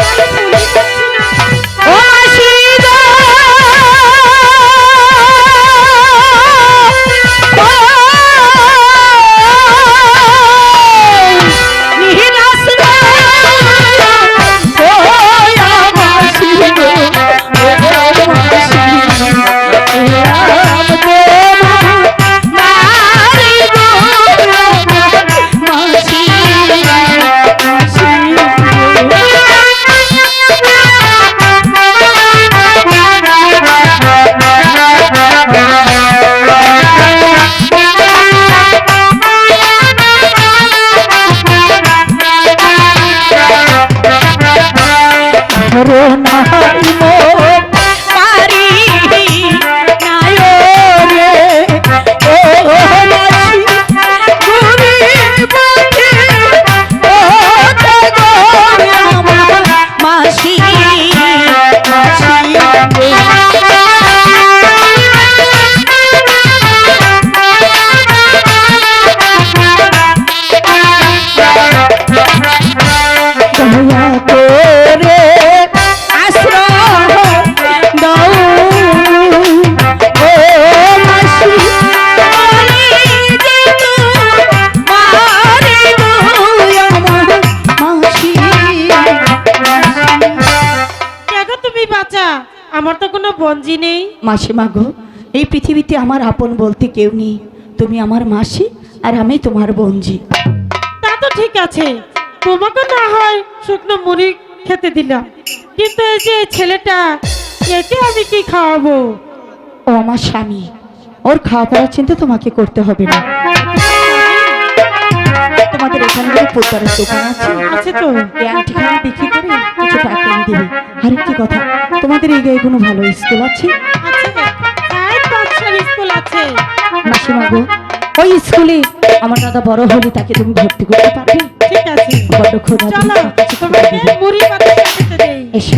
Thank you. থাকিব আমার তো কোনো বঞ্জি নেই। মাসিমা গো এই পৃথিবীতে আমার আপন বলতে কেউ নেই। তুমি আমার মাসি আর আমি তোমার বঞ্জি তা তো ঠিক আছে। তোমাকে না হয় শুকনো মুড়ি খেতে দিলাম। কিন্তু এই যে ছেলেটা একে আমি কি খাওয়াবো? ও আমার স্বামী। ওর খাওয়া পড়ার চিন্তা তোমাকে করতে হবে না। পোতারের দোকান আছে? আছে তো ঠিকানা দেখি করে কিছু টাকা এনে দেবে। আর একটি কথা তোমাদের এই গায়ে কোনো ভালো স্কুল আছে? স্কুল আছে মাসিমা গো ওই স্কুলে আমার দাদা বড় হলে তাকে তুমি ভর্তি করতে পারবে? ঠিক আছে। বড় খোদা চলো তোমাকে মুড়ি পাতা খেতে দেই। এসে।